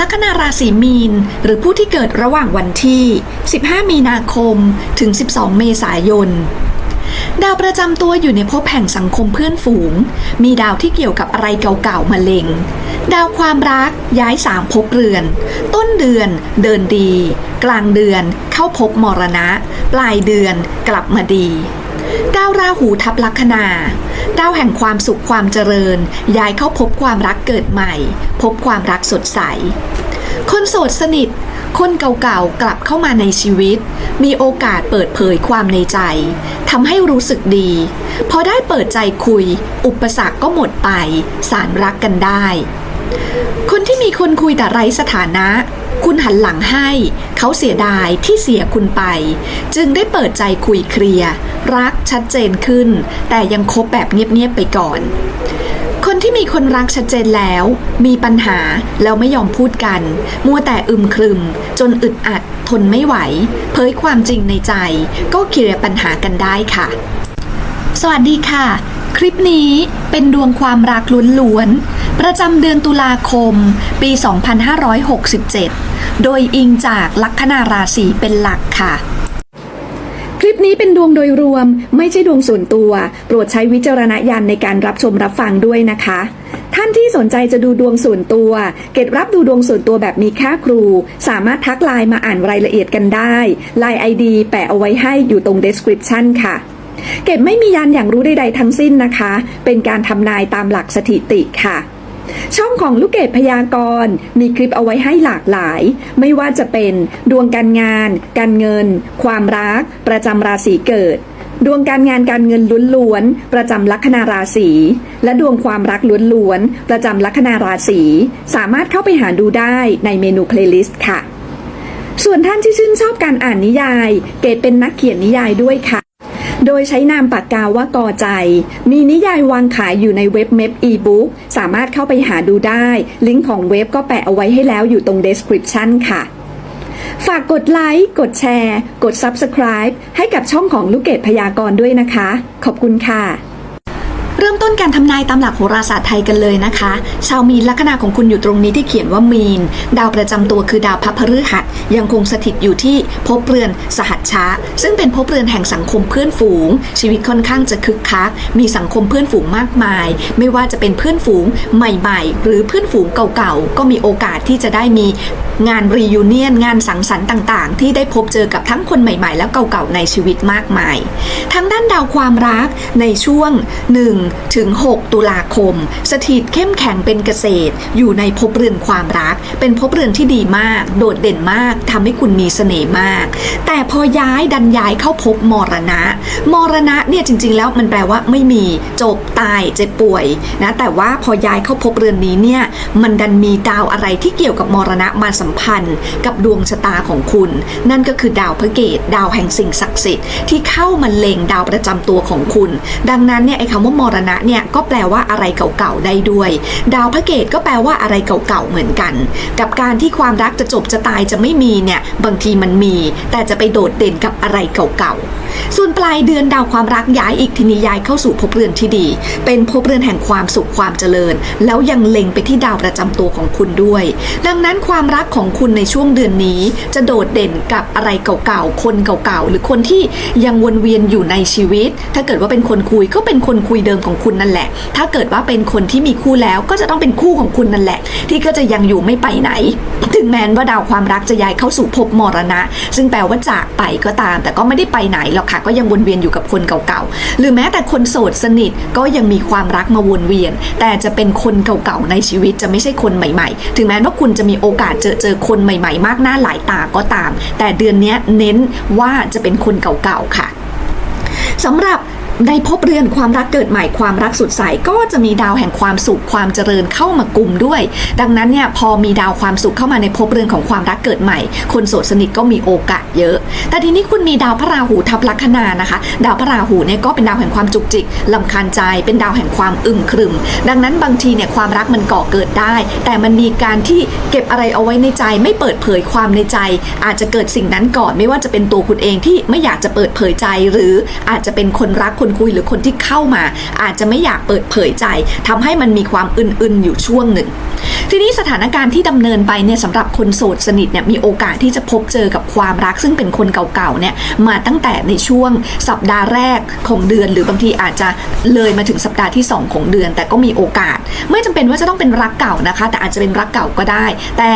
ลัคนาราศีมีน หรือผู้ที่เกิดระหว่างวันที่ 15 มีนาคม ถึง 12 เมษายน ดาวประจำตัวอยู่ในภพแห่งสังคมเพื่อนฝูง มีดาวที่เกี่ยวกับอะไรเก่าๆมาเล็ง ดาวความรักย้ายสามภพเรือน ต้นเดือนเดินดี กลางเดือนเข้าภพมรณะ ปลายเดือนกลับมาดี ดาวราหูทับลัคนาดาวแห่งความสุขความเจริญ ย้ายเข้าพบความรักเกิดใหม่ พบความรักสดใส คนโสดสนิท คนเก่าๆกลับเข้ามาในชีวิต มีโอกาสเปิดเผยความในใจทำให้รู้สึกดี พอได้เปิดใจคุย อุปสรรคก็หมดไป สารรักกันได้ คนที่มีคนคุยแต่ไร้สถานะ คุณหันหลังให้ เขาเสียดายที่เสียคุณไป จึงได้เปิดใจคุยเคลียร์รักชัดเจนขึ้น แต่ยังคบแบบเงียบๆไปก่อน คนที่มีคนรักชัดเจนแล้ว มีปัญหาแล้วไม่ยอมพูดกัน มัวแต่อึมครึม จนอึดอัดทนไม่ไหว เผยความจริงในใจ ก็เคลียร์ปัญหากันได้ค่ะ สวัสดีค่ะ คลิปนี้เป็นดวงความรักล้วนๆ ประจำเดือนตุลาคม ปี 2567 โดยอิงจากลัคนาราศีเป็นหลักค่ะ คลิปนี้เป็นดวงโดยรวมไม่ใช่ดวงส่วนตัว โปรดใช้วิจารณญาณในการรับชมรับฟังด้วยนะคะท่านที่สนใจจะดูดวงส่วนตัว เก็บรับดูดวงส่วนตัวแบบมีค่าครู สามารถทักไลน์มาอ่านรายละเอียดกันได้ไลน์ ID แปะเอาไว้ให้อยู่ตรง description ค่ะ เก็บไม่มียันอย่างรู้ใดๆทั้งสิ้นนะคะ เป็นการทำนายตามหลักสถิติค่ะ ช่องของลูกเกดพยากรณ์มีคลิปเอาไว้ให้หลากหลาย ไม่ว่าจะเป็น ดวงการงาน การเงิน ความรัก ประจำราศีเกิด ดวงการงานการเงินล้วนๆประจำลัคนาราศีและดวงความรักล้วนๆประจำลัคนาราศีสามารถเข้าไปหาดูได้ในเมนูเพลย์ลิสต์ค่ะ ส่วนท่านที่ชื่นชอบการอ่านนิยาย เกดเป็นนักเขียนนิยายด้วยค่ะ โดยใช้นามปากกาว่ากอใจ มีนิยายวางขายอยู่ในเว็บเมพอีบุ๊กสามารถเข้าไปหาดูได้ ลิงก์ของเว็บก็แปะเอาไว้ให้แล้วอยู่ตรง description ค่ะ ฝากกดไลค์ กดแชร์ กด subscribe ให้กับช่องของลูกเกดพยากรณ์ด้วยนะคะ ขอบคุณค่ะ เริ่มต้นการทำนายตามหลักโหราศาสตร์ไทยกันเลยนะคะ ชาวมีนลัคนาของคุณอยู่ตรงนี้ที่เขียนว่ามีน ดาวประจำตัวคือดาวพระพฤหัสยังคงสถิตอยู่ที่ภพเรือนสหัชชะ ซึ่งเป็นภพเรือนแห่งสังคมเพื่อนฝูง ชีวิตค่อนข้างจะคึกคัก มีสังคมเพื่อนฝูงมากมาย ไม่ว่าจะเป็นเพื่อนฝูงใหม่ๆ หรือเพื่อนฝูงเก่าๆ ก็มีโอกาสที่จะได้มีงานรียูเนียนงานสังสรรค์ต่างๆ ที่ได้พบเจอกับทั้งคนใหม่ ๆ และเก่าๆในชีวิตมากมายทั้งด้านดาวความรักในช่วง 1ถึง6ตุลาคม สถิตเข้มแข็งเป็นเกษตร อยู่ในภพเรือนความรัก เป็นภพเรือนที่ดีมาก โดดเด่นมากทำให้คุณมีเสน่ห์มาก แต่พอย้ายดันย้ายเข้าภพมรณะ มรณะเนี่ยจริง ๆ แล้วมันแปลว่าไม่มีจบตายเจ็บป่วยนะแต่ว่าพอย้ายเข้าภพเรือนนี้เนี่ยมันดันมีดาวอะไรที่เกี่ยวกับมรณะมาสัมพันธ์ กับดวงชะตาของคุณ นั่นก็คือดาวพระเกตดาวแห่งสิ่งศักดิ์สิทธิ์ที่เข้ามาเล็งดาวประจำตัวของคุณ ดังนั้นเนี่ยไอ้คำว่ามรณะเนี่ยก็แปลว่าอะไรเก่าๆได้ด้วย ดาวพระเกตก็แปลว่าอะไรเก่าๆเหมือนกัน กับการที่ความรักจะจบจะตายจะไม่มีเนี่ยบางทีมันมี แต่จะไปโดดเด่นกับอะไรเก่าๆ ส่วนปลายเดือนดาวความรักย้ายอีกทีนี้ย้ายเข้าสู่ภพเรือนที่ดี เป็นภพเรือนแห่งความสุขความเจริญ แล้วยังเล็งไปที่ดาวประจำตัวของคุณด้วย ดังนั้นความรักของคุณในช่วงเดือนนี้ จะโดดเด่นกับอะไรเก่าๆ คนเก่าๆ หรือคนที่ยังวนเวียนอยู่ในชีวิต ถ้าเกิดว่าเป็นคนคุยก็เป็นคนคุยเดิมของคุณนั่นแหละ ถ้าเกิดว่าเป็นคนที่มีคู่แล้วก็จะต้องเป็นคู่ของคุณนั่นแหละ ที่ก็จะยังอยู่ไม่ไปไหน ถึงแม้ว่าดาวความรักจะย้ายเข้าสู่ภพมรณะ ซึ่งแปลว่าจากไปก็ตาม แต่ก็ไม่ได้ไปไหนหรอกค่ะ ก็ยังวนเวียนอยู่กับคนเก่าๆ หรือแม้แต่คนโสดสนิทก็ยังมีความรักมาวนเวียน แต่จะเป็นคนเก่าๆในชีวิตจะไม่ใช่คนใหม่ๆ ถึงแม้ว่าคุณจะมีโอกาสเจอเจอคนใหม่ๆ มากหน้าหลายตาก็ตาม แต่เดือนนี้เน้นว่าจะเป็นคนเก่าๆค่ะสำหรับ ในภพเรือนความรักเกิดใหม่ความรักสุดใสก็จะมีดาวแห่งความสุขความเจริญเข้ามากลุ่มด้วย ดังนั้นเนี่ยพอมีดาวความสุขเข้ามาในภพเรือนของความรักเกิดใหม่ คนโสดสนิทก็มีโอกาสเยอะ แต่ทีนี้คุณมีดาวพระราหูทับลัคนานะคะ ดาวพระราหูเนี่ยก็เป็นดาวแห่งความจุกจิกลำคาญใจ เป็นดาวแห่งความอึมครึม ดังนั้นบางทีเนี่ยความรักมันก่อเกิดได้ แต่มันมีการที่เก็บอะไรเอาไว้ในใจ ไม่เปิดเผยความในใจ อาจจะเกิดสิ่งนั้นก่อนไม่ว่าจะเป็นตัวคุณเองที่ไม่อยากจะเปิดเผยใจ หรืออาจจะเป็นคนรักคนคนคุยหรือคนที่เข้ามา อาจจะไม่อยากเปิดเผยใจทำให้มันมีความอึนๆอยู่ช่วงหนึ่ง ทีนี้สถานการณ์ที่ดำเนินไปเนี่ยสำหรับคนโสดสนิทเนี่ยมีโอกาสที่จะพบเจอกับความรักซึ่งเป็นคนเก่าๆเนี่ยมาตั้งแต่ในช่วงสัปดาห์แรกของเดือน หรือบางทีอาจจะเลยมาถึงสัปดาห์ที่ 2 ของเดือน แต่ก็มีโอกาส ไม่จำเป็นว่าจะต้องเป็นรักเก่านะคะ แต่อาจจะเป็นรักเก่าก็ได้ แต่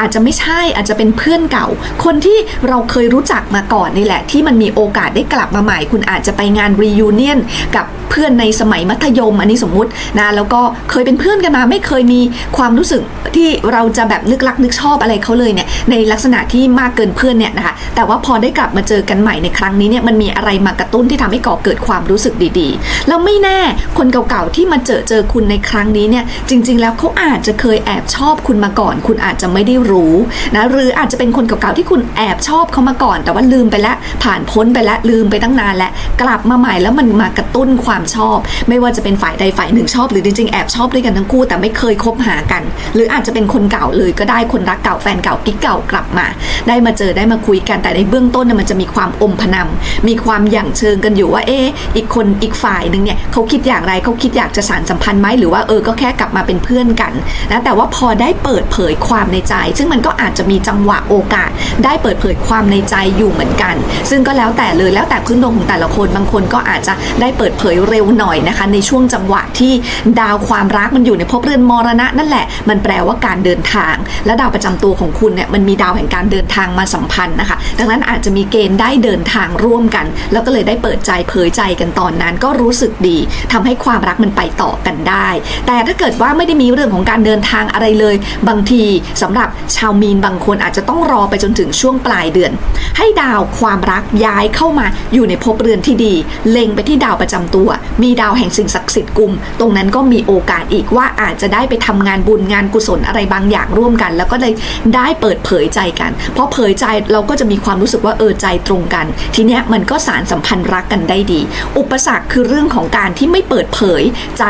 อาจจะไม่ใช่อาจจะเป็นเพื่อนเก่า คนที่เราเคยรู้จักมาก่อนนี่แหละ ที่มันมีโอกาสได้กลับมาใหม่ คุณอาจจะไปงาน reunion กับเพื่อนในสมัยมัธยมอันนี้สมมุตินะแล้วก็เคยเป็นเพื่อนกันมาไม่เคยมีความรู้สึกที่เราจะแบบนึกรักนึกชอบอะไรเขาเลยเนี่ยในลักษณะที่มากเกินเพื่อนเนี่ยนะคะแต่ว่าพอได้กลับมาเจอกันใหม่ในครั้งนี้เนี่ยมันมีอะไรมากระตุ้นที่ทำให้ก่อเกิดความรู้สึกดีๆแล้วไม่แน่คนเก่าๆที่มาเจอเจอคุณในครั้งนี้เนี่ยจริง ๆ แล้วเขาอาจจะเคยแอบชอบคุณมาก่อน คุณอาจจะไม่ได้รู้นะหรืออาจจะเป็นคนเก่าๆที่คุณแอบชอบเขามาก่อน แต่ว่าลืมไปแล้วผ่านพ้นไปแล้วลืมไปตั้งนานแล้วกลับมาใหม่แล้วมันมากระตุ้นความชอบ ไม่ว่าจะเป็นฝ่ายใดฝ่ายหนึ่งชอบ หรือจริงๆแอบชอบด้วยกันทั้งคู่แต่ไม่เคยคบหากัน หรืออาจจะเป็นคนเก่าเลยก็ได้คนรักเก่าแฟนเก่ากิ๊กเก่ากลับมา ได้มาเจอได้มาคุยกันแต่ในเบื้องต้นมันจะมีความอมพนำมีความหยั่งเชิงกันอยู่ว่าเอ๊อีกคนอีกฝ่ายหนึ่งเนี่ยเขาคิดอย่างไรเขาคิดอยากจะสานสัมพันธ์ไหมหรือว่าเออก็แค่กลับมาเป็นเพื่อนกันนะแต่ว่าพอได้เปิดเผยความในใจ ซึ่งมันก็อาจจะมีจังหวะโอกาส ได้เปิดเผยความในใจอยู่เหมือนกัน ซึ่งก็แล้วแต่เลยแล้วแต่พื้นดวงของแต่ละคนบางคนก็อาจจะได้เปิดเผยเร็วหน่อยนะคะ ในช่วงจังหวะที่ดาวความรักมันอยู่ในภพเรือนมรณะนั่นแหละ มันแปลว่าการเดินทาง และดาวประจำตัวของคุณเนี่ยมันมีดาวแห่งการเดินทางมาสัมพันธ์นะคะ ดังนั้นอาจจะมีเกณฑ์ได้เดินทางร่วมกัน แล้วก็เลยได้เปิดใจเผยใจกันตอนนั้นก็รู้สึกดีทำให้ความรักมันไปต่อกันได้ แต่ถ้าเกิดว่าไม่ได้มีเรื่องของการเดินทางอะไรเลย บางทีสำหรับชาวมีนบางคนอาจจะต้องรอไปจนถึงช่วงปลายเดือน ให้ดาวความรักย้ายเข้ามาอยู่ในภพเรือนที่ดี เล็งไปที่ดาวประจำตัว มีดาวแห่งสิ่งศักดิ์สิทธิ์กลุ่ม ตรงนั้นก็มีโอกาสอีกว่าอาจจะได้ไปทำงานบุญงานกุศลอะไรบางอย่างร่วมกัน แล้วก็เลยได้เปิดเผยใจกัน เพราะเผยใจเราก็จะมีความรู้สึกว่าเออใจตรงกัน ทีเนี้ยมันก็สารสัมพันธ์รักกันได้ดี อุปสรรคคือเรื่องของการที่ไม่เปิดเผยใจ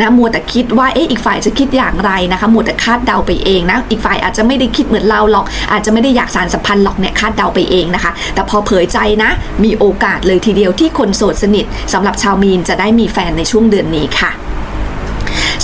นะมัวแต่คิดว่าเอ๊ะอีกฝ่ายจะคิดอย่างไรนะคะมัวแต่คาดเดาไปเองนะอีกฝ่ายอาจจะไม่ได้คิดเหมือนเราหรอก อาจจะไม่ได้อยากสารสัมพันธ์หรอกเนี่ยคาดเดาไปเองนะคะ แต่พอเผยใจนะ มีโอกาสเลยทีเดียวที่คนโสดสนิทสำหรับชาวมีนจะได้มีแฟนในช่วงเดือนนี้ค่ะ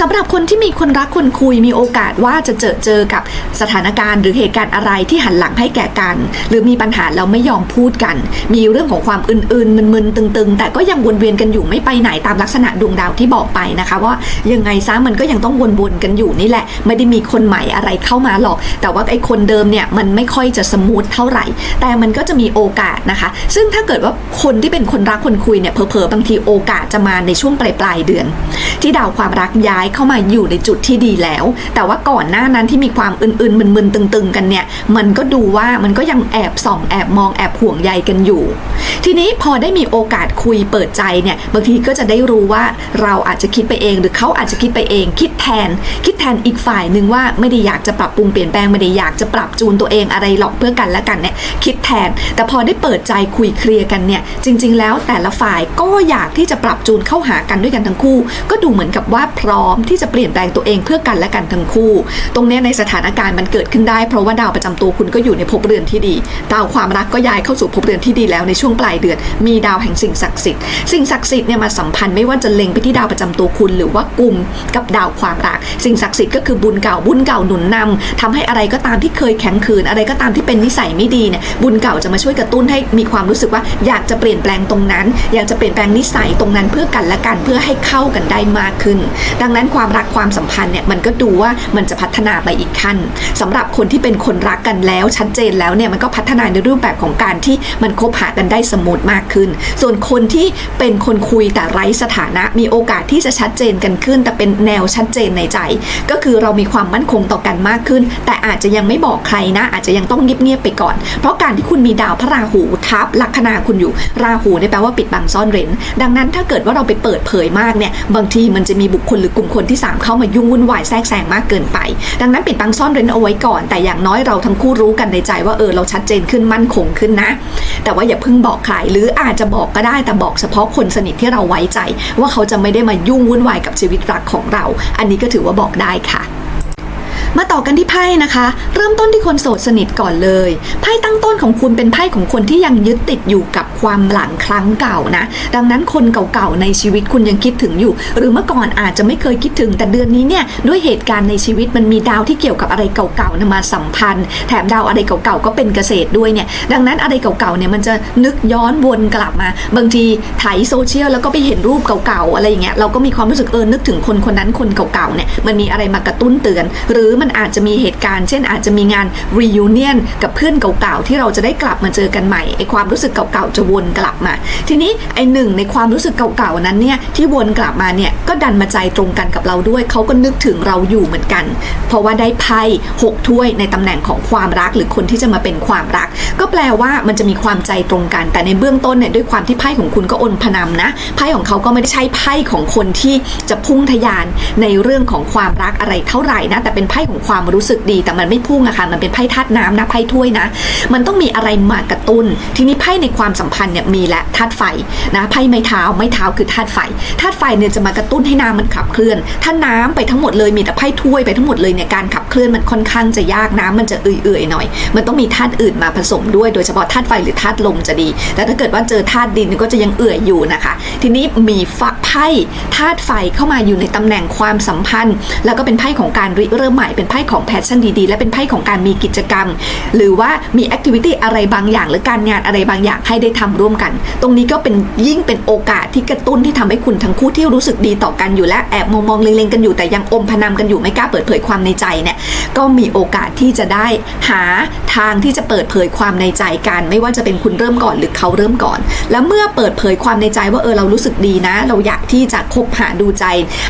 สำหรับคนที่มีคนรักคนคุยมีโอกาสว่าจะเจอเจอกับสถานการณ์ หรือเหตุการณ์อะไรที่หันหลังให้แก่กัน หรือมีปัญหาแล้วไม่ยอมพูดกัน มีเรื่องของความอื่นๆมึนๆตึง ๆ แต่ก็ยังวนเวียนกันอยู่ไม่ไปไหนตามลักษณะดวงดาวที่บอกไปนะคะ ว่ายังไงซะมันก็ยังต้องวนๆกันอยู่นี่แหละ ไม่ได้มีคนใหม่อะไรเข้ามาหรอก แต่ว่าไอ้คนเดิมเนี่ยมันไม่ค่อยจะสมูทเท่าไหร่ แต่มันก็จะมีโอกาสนะคะ ซึ่งถ้าเกิดว่าคนที่เป็นคนรักคนคุยเนี่ยเผลอๆบางทีโอกาสจะมาในช่วงปลายปลายๆเดือน ที่ดาวความรักย้ายเข้ามาอยู่ในจุดที่ดีแล้ว แต่ว่าก่อนหน้านั้นที่มีความอื่นๆมึนๆตึง ๆ กันเนี่ย มันก็ดูว่ามันก็ยังแอบส่องแอบมองแอบห่วงใยกันอยู่ ทีนี้พอได้มีโอกาสคุยเปิดใจเนี่ยบางทีก็จะได้รู้ว่าเราอาจจะคิดไปเองหรือเขาอาจจะคิดไปเอง คิดแทน คิดแทนอีกฝ่ายหนึ่งว่าไม่ได้อยากจะปรับปรุงเปลี่ยนแปลงไม่ได้อยากจะปรับจูนตัวเองอะไรหรอกเพื่อกันและกันเนี่ยคิดแทน แต่พอได้เปิดใจคุยเคลียร์กันเนี่ยจริง ๆ แล้วแต่ละฝ่ายก็อยากที่จะปรับจูนเข้าหากันด้วยกันทั้งคู่ ก็ดูเหมือนกับว่าพร้อมที่จะเปลี่ยนแปลงตัวเองเพื่อกันและกันทั้งคู่ ตรงนี้ในสถานการณ์มันเกิดขึ้นได้ เพราะว่าดาวประจำตัวคุณก็อยู่ในภพเรือนที่ดีดาวความรักก็ย้ายเข้าสู่ภพเรือนที่ดีแล้วในช่วงปลายเดือน มีดาวแห่งสิ่งศักดิ์สิทธิ์สิ่งศักดิ์สิทธิ์เนี่ยมาสัมพันธ์ไม่ว่าจะเล็งไปที่ดาวประจำตัวคุณ หรือว่ากลุ่มกับดาวความรัก สิ่งศักดิ์สิทธิ์ก็คือบุญเก่าบุญเก่าหนุนนำทำให้อะไรก็ตามที่เคยแข็งขืน อะไรก็ตามที่เป็นนิสัยไม่ดีเนี่ยบุญเก่าจะมาช่วยกระตุ้นให้มีความรู้สึกว่าอยากจะเปลี่ยนแปลงตรงนั้น อยากจะเปลี่ยนแปลงนิสัยตรงนั้นเพื่อกันและกันเพื่อให้เข้ากันได้มากขึ้น ดังนั้นความรักความสัมพันธ์เนี่ยมันก็ดูว่ามันจะพัฒนาไปอีกขั้นสำหรับคนที่เป็นคนรักกันแล้วชัดเจนแล้วเนี่ยมันก็พัฒนาในรูปแบบของการที่มันคบหากันได้สมูทมากขึ้น ส่วนคนที่เป็นคนคุยแต่ไร้สถานะ มีโอกาสที่จะชัดเจนกันขึ้น แต่เป็นแนวชัดเจนในใจ ก็คือเรามีความมั่นคงต่อกันมากขึ้น แต่อาจจะยังไม่บอกใครนะ อาจจะยังต้องเงียบๆไปก่อน เพราะการที่คุณมีดาวพระราหูทับลัคนาคุณอยู่ ราหูเนี่ยแปลว่าปิดบังซ่อนเร้น ดังนั้นถ้าเกิดว่าเราไปเปิดเผยมากเนี่ยบางทีมันจะมีบุคคลหรือกลุ่มคนที่สามเข้ามายุ่งวุ่นวายแทรกแซงมากเกินไป ดังนั้นปิดบังซ่อนเร้นเอาไว้ก่อน แต่อย่างน้อยเราทั้งคู่รู้กันในใจว่าเออเราชัดเจนขึ้นมั่นคงขึ้นนะ แต่ว่าอย่าเพิ่งบอกใครหรืออาจจะบอกก็ได้แต่บอกเฉพาะคนสนิทที่เราไว้ใจ ว่าเขาจะไม่ได้มายุ่งวุ่นวายกับชีวิตรักของเรา อันนี้ก็ถือว่าบอกได้ค่ะ มาต่อกันที่ไพ่นะคะ เริ่มต้นที่คนโสดสนิทก่อนเลยไพ่ตั้งต้นของคุณเป็นไพ่ของคนที่ยังยึดติดอยู่กับความหลังครั้งเก่านะ ดังนั้นคนเก่าๆในชีวิตคุณยังคิดถึงอยู่ หรือเมื่อก่อนอาจจะไม่เคยคิดถึง แต่เดือนนี้เนี่ยด้วยเหตุการณ์ในชีวิตมันมีดาวที่เกี่ยวกับอะไรเก่าๆนะมาสัมพันธ์ แถมดาวอะไรเก่าๆก็เป็นเกษตรด้วยเนี่ยดังนั้นอะไรเก่าๆเนี่ยมันจะนึกย้อนวนกลับมา บางทีไถโซเชียลแล้วก็ไปเห็นรูปเก่าๆอะไรอย่างเงี้ยเราก็มีความรู้สึกเออนึกถึงคนคนนั้นคนเก่าๆเนี่ยมันมีอะไรมากระตุ้นเตือน หรือมันอาจจะมีเหตุการณ์ เช่น อาจจะมีงาน reunion กับเพื่อนเก่าๆ ที่เราจะได้กลับมาเจอกันใหม่ไอความรู้สึกเก่าๆจะวนกลับมา ทีนี้ไอหนึ่งในความรู้สึกเก่าๆนั้นเนี่ยที่วนกลับมาเนี่ยก็ดันมาใจตรงกันกับเราด้วยเขาก็นึกถึงเราอยู่เหมือนกัน เพราะว่าได้ไพ่หกถ้วยในตำแหน่งของความรักหรือคนที่จะมาเป็นความรัก ก็แปลว่ามันจะมีความใจตรงกัน แต่ในเบื้องต้นเนี่ยด้วยความที่ไพ่ของคุณก็อนพนำนะไพ่ของเขาก็ไม่ได้ใช่ไพ่ของคนที่จะพุ่งทะยานในเรื่องของความรักอะไรเท่าไหร่นะแต่เป็นไพ่ของความรู้สึกดี แต่มันไม่พุ่งอะค่ะมันเป็นไพ่ธาตุน้ำนะไพ่ถ้วยนะ มันต้องมีอะไรมากระตุ้น ทีนี้ไพ่ในความสัมพันธ์เนี่ยมีและธาตุไฟนะไพ่ไม้เท้าไม้เท้าคือธาตุไฟธาตุไฟเนี่ยจะมากระตุ้นให้น้ำมันขับเคลื่อน ถ้าน้ำไปทั้งหมดเลยมีแต่ไพ่ถ้วยไปทั้งหมดเลยเนี่ยการขับเคลื่อนมันค่อนข้างจะยากน้ำมันจะเอื่อยๆหน่อย มันต้องมีธาตุอื่นมาผสมด้วยโดยเฉพาะธาตุไฟหรือธาตุลมจะดี แต่ถ้าเกิดว่าเจอธาตุดินก็จะยังเอื่อยอยู่นะคะ ทีนี้มีฝักไพ่ธาตุไฟเข้ามาอยู่ในตำแหน่งความสัมพันธ์ แล้วก็เป็นไพ่ของการริเริ่มใหม่เป็นไพ่ของแพชชั่นดีๆ และเป็นไพ่ของการมีกิจกรรม หรือว่ามีแอคทิวิตี้อะไรบางอย่าง หรือการงานอะไรบางอย่างให้ได้ทำร่วมกัน ตรงนี้ก็เป็นยิ่งเป็นโอกาสที่กระตุ้นที่ทำให้คุณทั้งคู่ที่รู้สึกดีต่อกันอยู่และแอบมองมองเล็งๆกันอยู่แต่ยังอมพนำกันอยู่ไม่กล้าเปิดเผยความในใจเนี่ยก็มีโอกาสที่จะได้หาทางที่จะเปิดเผยความในใจกัน ไม่ว่าจะเป็นคุณเริ่มก่อนหรือเขาเริ่มก่อน แล้วเมื่อเปิดเผยความในใจว่าเออเรารู้สึกดีนะ เราอยากที่จะคบหาดูใจ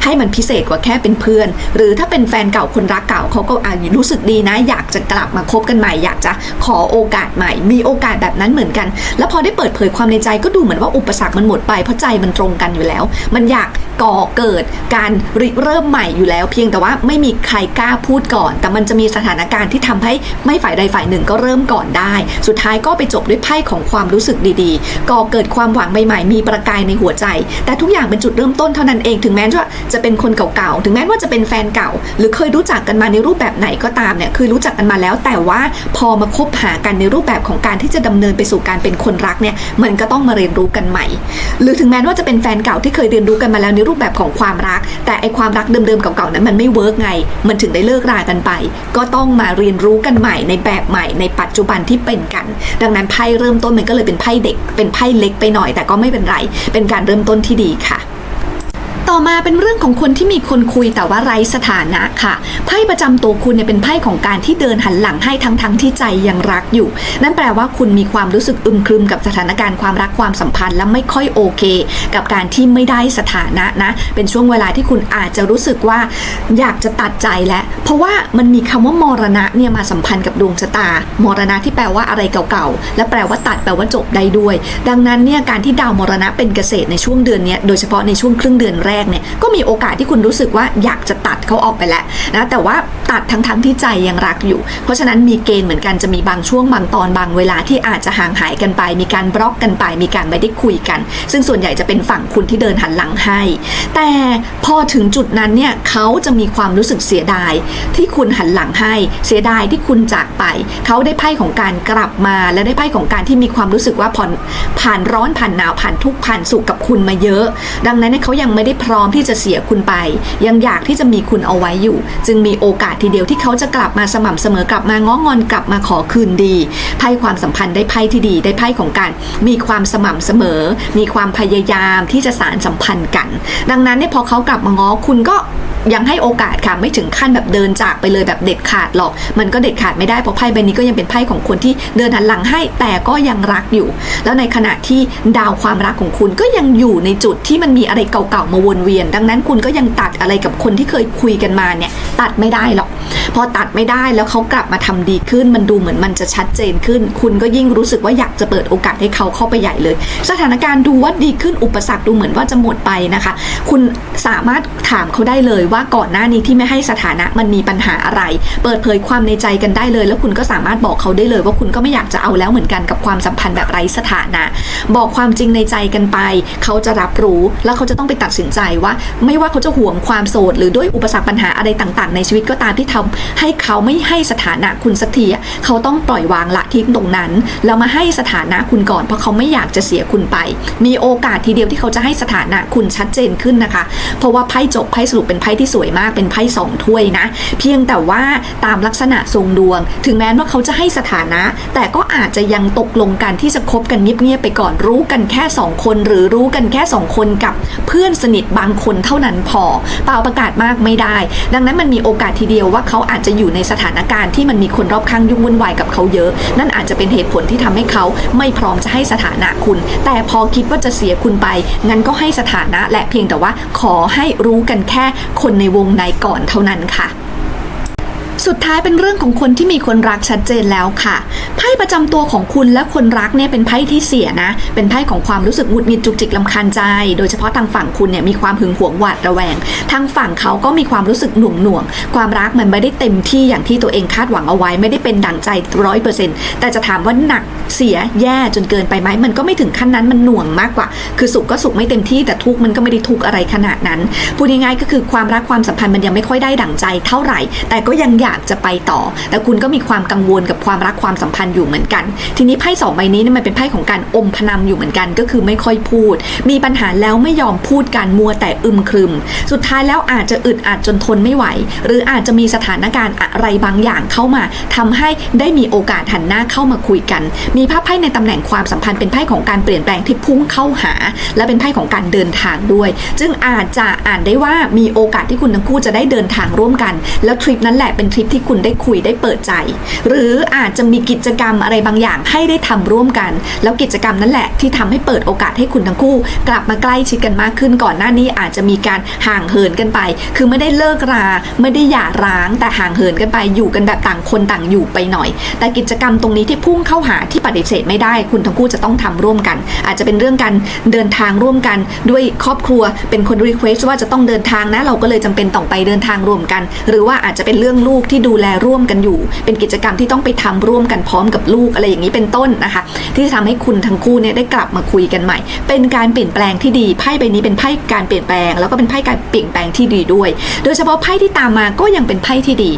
ให้มันพิเศษกว่าแค่เป็นเพื่อน หรือถ้าเป็นแฟนเก่าคนรักเก่าเขาก็อารู้สึกดีนะ อยากจะกลับมาคบกันใหม่ อยากจะขอโอกาสใหม่ มีโอกาสแบบนั้นเหมือนกัน แล้วพอได้เปิดเผยความในใจก็ดูเหมือนว่าอุปสรรคมันหมดไปเพราะใจมันตรงกันอยู่แล้ว มันอยากก่อเกิดการริเริ่มใหม่อยู่แล้ว เพียงแต่ว่าไม่มีใครกล้าพูดก่อน แต่มันจะมีสถานการณ์ที่ทำให้ไม่ฝ่ายใดฝ่ายหนึ่งก็เริ่มก่อนได้ สุดท้ายก็ไปจบด้วยไพ่ของความรู้สึกดีๆ ก่อเกิดความหวังใหม่ๆ มีประกายในหัวใจ แต่ทุกอย่างเป็นจุดเริ่มต้นเท่านั้นเองถึงแม้ว่าจะเป็นคนเก่าๆถึงแม้ว่าจะเป็นแฟนเก่า หรือเคยรู้จักกันมาในรูปแบบไหนก็ตามเนี่ยคือรู้จักกันมาแล้ว แต่ว่าพอมาคบหากันในรูปแบบของการที่จะดำเนินไปสู่การเป็นคนรักเนี่ยมันก็ต้องมาเรียนรู้กันใหม่ หรือถึงแม้ว่าจะเป็นแฟนเก่าที่เคยเรียนรู้กันมาแล้วในรูปแบบของความรัก แต่ไอความรักเดิมๆเก่าๆนั้นมันไม่เวิร์กไง มันถึงได้เลิกรากันไป ก็ต้องมาเรียนรู้กันใหม่ในแบบใหม่ในปัจจุบันที่เป็นกัน ดังนั้นไพ่เริ่มต้นมันก็เลยเป็นไพ่เด็ก เป็นไพ่เล็กไปหน่อย แต่ก็ไม่เป็นไร เป็นการเริ่มต้นที่ดีค่ะ ต่อมาเป็นเรื่องของคนที่มีคนคุยแต่ว่าไร้สถานะค่ะ ไพ่ประจำตัวคุณเนี่ยเป็นไพ่ของการที่เดินหันหลังให้ทั้งทั้งที่ใจยังรักอยู่ นั่นแปลว่าคุณมีความรู้สึกอึมครึมกับสถานการณ์ความรักความสัมพันธ์และไม่ค่อยโอเค กับการที่ไม่ได้สถานะนะ เป็นช่วงเวลาที่คุณอาจจะรู้สึกว่าอยากจะตัดใจแล้ว เพราะว่ามันมีคำว่ามรณะเนี่ยมาสัมพันธ์กับดวงชะตา มรณะที่แปลว่าอะไรเก่าๆ และแปลว่าตัดแปลว่าจบได้ด้วย ดังนั้นเนี่ยการที่ดาวมรณะเป็นเกษตรในช่วงเดือนนี้โดยเฉพาะในช่วงครึ่งเดือนแรกเนี่ยก็มีโอกาสที่คุณรู้สึกว่าอยากจะตัดเขาออกไปแล้วนะแต่ว่าตัดทั้งๆที่ใจยังรักอยู่ เพราะฉะนั้นมีเกณฑ์เหมือนกันจะมีบางช่วงบางตอนบางเวลาที่อาจจะห่างหายกันไป มีการบล็อกกันไป มีการไม่ได้คุยกัน ซึ่งส่วนใหญ่จะเป็นฝั่งคุณที่เดินหันหลังให้ แต่พอถึงจุดนั้นเนี่ยเขาจะมีความรู้สึกเสียดาย ที่คุณหันหลังให้ เสียดายที่คุณจากไป เขาได้ไพ่ของการกลับมา และได้ไพ่ของการที่มีความรู้สึกว่าผ่อนผ่านร้อนผ่านหนาวผ่านทุกข์ผ่านสุขกับคุณมาเยอะ ดังนั้นเนี่ยเขายังไม่ได้พพร้อมที่จะเสียคุณไป ยังอยากที่จะมีคุณเอาไว้อยู่ จึงมีโอกาสทีเดียวที่เขาจะกลับมาสม่ำเสมอกลับมาง้องอนกลับมาขอคืนดีไพ่ความสัมพันธ์ได้ไพ่ที่ดีได้ไพ่ของการมีความสม่ำเสมอ มีความพยายามที่จะสารสัมพันธ์กัน ดังนั้นเนี่ยพอเขากลับมาง้อคุณก็ ยังให้โอกาสค่ะไม่ถึงขั้นแบบเดินจากไปเลยแบบเด็ดขาดหรอก มันก็เด็ดขาดไม่ได้เพราะไพ่ใบนี้ก็ยังเป็นไพ่ของคนที่เดินหันหลังให้แต่ก็ยังรักอยู่ แล้วในขณะที่ดาวความรักของคุณก็ยังอยู่ในจุดที่มันมีอะไรเก่าๆมาวนเวียน ดังนั้นคุณก็ยังตัดอะไรกับคนที่เคยคุยกันมาเนี่ยตัดไม่ได้หรอก พอตัดไม่ได้แล้วเขากลับมาทำดีขึ้น มันดูเหมือนมันจะชัดเจนขึ้น คุณก็ยิ่งรู้สึกว่าอยากจะเปิดโอกาสให้เขาเข้าไปใหญ่เลย สถานการณ์ดูว่าดีขึ้นอุปสรรคดูเหมือนว่าจะหมดไปนะคะ คุณสามารถถามเขาได้เลยว่า่าก่อนหน้านี้ที่ไม่ให้สถานะมันมีปัญหาอะไร เปิดเผยความในใจกันได้เลย แล้วคุณก็สามารถบอกเขาได้เลย ว่าคุณก็ไม่อยากจะเอาแล้วเหมือนกันกับความสัมพันธ์แบบไร้สถานะ บอกความจริงในใจกันไป เขาจะรับรู้แล้วเขาจะต้องไปตัดสินใจว่า ไม่ว่าเขาจะห่วงความโสด หรือด้วยอุปสรรคปัญหาอะไรต่าง ๆ ในชีวิตก็ตามที่ทำให้เขาไม่ให้สถานะคุณสักทีเขาต้องปล่อยวางละทิ้งตรงนั้นแล้วมาให้สถานะคุณก่อน เพราะเขาไม่อยากจะเสียคุณไป มีโอกาสทีเดียวที่เขาจะให้สถานะคุณชัดเจนขึ้นนะคะ เพราะว่าไพ่จบไพ่สรุปเป็นไพ่ที่สวยมากเป็นไพ่สองถ้วยนะ เพียงแต่ว่าตามลักษณะทรงดวง ถึงแม้ว่าเขาจะให้สถานะ แต่ก็อาจจะยังตกลงกันที่จะคบกันเงียบๆไปก่อนรู้กันแค่สองคน หรือรู้กันแค่สองคนกับเพื่อนสนิทบางคนเท่านั้นพอเปล่าประกาศมากไม่ได้ ดังนั้นมันมีโอกาสทีเดียวว่าเขาอาจจะอยู่ในสถานการณ์ที่มันมีคนรอบข้างยุ่งวุ่นวายกับเขาเยอะ นั่นอาจจะเป็นเหตุผลที่ทำให้เขาไม่พร้อมจะให้สถานะคุณ แต่พอคิดว่าจะเสียคุณไปงั้นก็ให้สถานะและเพียงแต่ว่าขอให้รู้กันแค่คนในวงในก่อนเท่านั้นค่ะ สุดท้ายเป็นเรื่องของคนที่มีคนรักชัดเจนแล้วค่ะไพ่ประจำตัวของคุณและคนรักเนี่ยเป็นไพ่ที่เสียนะ เป็นไพ่ของความรู้สึกหงุดหงิดจุกจิกลำคาญใจ โดยเฉพาะทางฝั่งคุณเนี่ยมีความหึงหวงหวาดระแวง ทางฝั่งเขาก็มีความรู้สึกหน่วงหน่วง ความรักมันไม่ได้เต็มที่อย่างที่ตัวเองคาดหวังเอาไว้ ไม่ได้เป็นดั่งใจร้อยเปอร์เซ็นต์แต่จะถามว่าหนักเสียแย่จนเกินไปไหมมันก็ไม่ถึงขั้นนั้นมันหน่วงมากกว่า คือสุขก็สุขไม่เต็มที่แต่ทุกมันก็ไม่ได้ทุกอะไรขนาดนั้นพูดง่ายๆก็คือความรักความสัมพันธ์มันยังไม่ค่อยได้ดั่งใจเท่าไหร่ แต่ก็ยังอยากจะไปต่อ แต่คุณก็มีความกังวลกับความรักความสัมพันธ์อยู่เหมือนกัน ทีนี้ไพ่สองใบนี้มันเป็นไพ่ของการอมพนำอยู่เหมือนกัน ก็คือไม่ค่อยพูด มีปัญหาแล้วไม่ยอมพูดการมัวแต่อึมครึม สุดท้ายแล้วอาจจะอึดอัดจนทนไม่ไหว หรืออาจจะมีสถานการณ์อะไรบางอย่างเข้ามาทำให้ได้มีโอกาสหันหน้าเข้ามาคุยกัน มีภาพไพ่ในตำแหน่งความสัมพันธ์เป็นไพ่ของการเปลี่ยนแปลงที่พุ่งเข้าหา และเป็นไพ่ของการเดินทางด้วย จึงอาจจะอ่านได้ว่ามีโอกาสที่คุณทั้งคู่จะได้เดินทางร่วมกัน แล้วทริปนั้นแหละเป็นทริปที่คุณได้คุยได้เปิดใจ หรืออาจจะมีกิจกรรมอะไรบางอย่างให้ได้ทำร่วมกัน แล้วกิจกรรมนั้นแหละที่ทำให้เปิดโอกาสให้คุณทั้งคู่ กลับมาใกล้ชิดกันมากขึ้นก่อนหน้านี้อาจจะมีการห่างเหินกันไป คือไม่ได้เลิกรา ไม่ได้หย่าร้างแต่ห่างเหินกันไปอยู่กันแบบต่างคนต่างอยู่ไปหน่อย แต่กิจกรรมตรงนี้ที่พุ่งเข้าหาที่ปฏิเสธไม่ได้ คุณทั้งคู่จะต้องทำร่วมกัน อาจจะเป็นเรื่องการเดินทางร่วมกันด้วยครอบครัวเป็นคนรีเควสว่าจะต้องเดินทางนะเราก็เลยจำเป็นต้องไปเดินทางร่วมกัน หรือว่าอาจจะเป็นเรื่องลูกที่ดูแลร่วมกันอยู่ เป็นกิจกรรมที่ต้องไปทำร่วมกันพร้อมกับลูกอะไรอย่างนี้เป็นต้นนะคะ ที่จะทำให้คุณทั้งคู่เนี่ยได้กลับมาคุยกันใหม่ เป็นการเปลี่ยนแปลงที่ดีไพ่ใบนี้เป็นไพ่การเปลี่ยนแปลง แล้วก็เป็นไพ่การเปลี่ยนแปลงที่ดีด้วย โดยเฉพาะไพ่ที่ตามมาก็ยังเป็นไพ่ที่ดี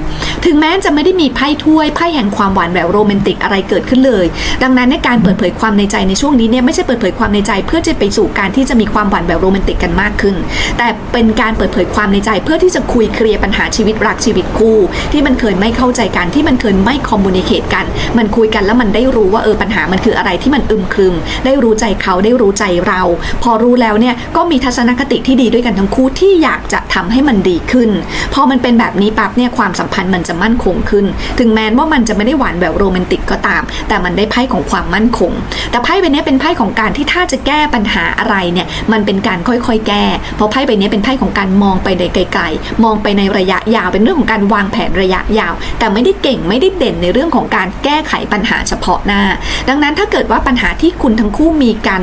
ถึงแม้จะไม่ได้มีไพ่ถ้วยไพ่แห่งความหวานแหววโรแมนติกอะไรเกิดขึ้นเลย ดังนั้นในการเปิดเผยความในใจในช่วงนี้เนี่ยไม่ใช่เปิดเผยความในใจเพื่อจะไปสู่การที่จะมีความหวานแหววโรแมนติกกันมากขึ้น แต่เป็นการเปิดเผยความในใจเพื่อที่จะคุยเคลียร์ปัญหาชีวิตรักชีวิตคู่ที่ที่มันเคยไม่เข้าใจกันที่มันเคยไม่คอมมูนิเคตกัน มันคุยกันแล้วมันได้รู้ว่าเออปัญหามันคืออะไรที่มันอึมครึม ได้รู้ใจเขาได้รู้ใจเรา พอรู้แล้วเนี่ยก็มีทัศนคติที่ดีด้วยกันทั้งคู่ที่อยากจะทำให้มันดีขึ้น พอมันเป็นแบบนี้ปั๊บเนี่ยความสัมพันธ์มันจะมั่นคงขึ้น ถึงแม้ว่ามันจะไม่ได้หวานแบบโรแมนติกก็ตาม แต่มันได้ไพ่ของความมั่นคง แต่ไพ่ใบนี้เป็นไพ่ของการที่ถ้าจะแก้ปัญหาอะไรเนี่ยมันเป็นการค่อยๆ แก้ เพราะไพ่ใบนี้เป็นไพ่ของการมองไปในไกลๆ มองไปในระยะยาวเป็นเรื่องของการวางแผนระยะยาว แต่ไม่ได้เก่งไม่ได้เด่นในเรื่องของการแก้ไขปัญหาเฉพาะหน้า ดังนั้นถ้าเกิดว่าปัญหาที่คุณทั้งคู่มีกัน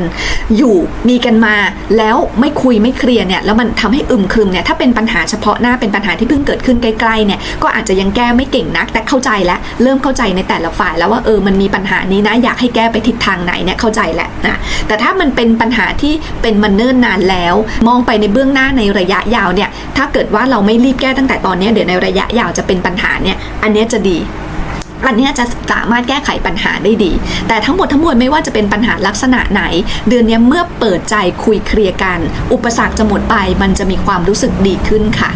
อยู่มีกันมา แล้วไม่คุยไม่เคลียร์เนี่ยแล้วมันทำให้อึมครึมเนี่ยถ้าเป็นปัญหาเฉพาะหน้าเป็นปัญหาที่เพิ่งเกิดขึ้นใกล้ๆเนี่ยก็อาจจะยังแก้ไม่เก่งนัก แต่เข้าใจแล้วเริ่มเข้าใจในแต่ละฝ่ายแล้วว่าเออมันมีปัญหานี้นะอยากให้แก้ไปทิศทางไหนเนี่ยเข้าใจแหละนะแต่ถ้ามันเป็นปัญหาที่เป็นมันเนิ่นนานแล้ว มองไปในเบื้องหน้าในระยะยาวเนี่ยถ้าเกิดว่าเราไม่รีบแก้ตั้งแต่ตอนนี้เดี๋ยวในระยะยาวจะเป็นปัญหาเนี่ยอันนี้จะดีอันนี้จะสามารถแก้ไขปัญหาได้ดี แต่ทั้งหมดทั้งมวลไม่ว่าจะเป็นปัญหาลักษณะไหน เดือนนี้เมื่อเปิดใจคุยเคลียร์กัน อุปสรรคจะหมดไป มันจะมีความรู้สึกดีขึ้นค่ะ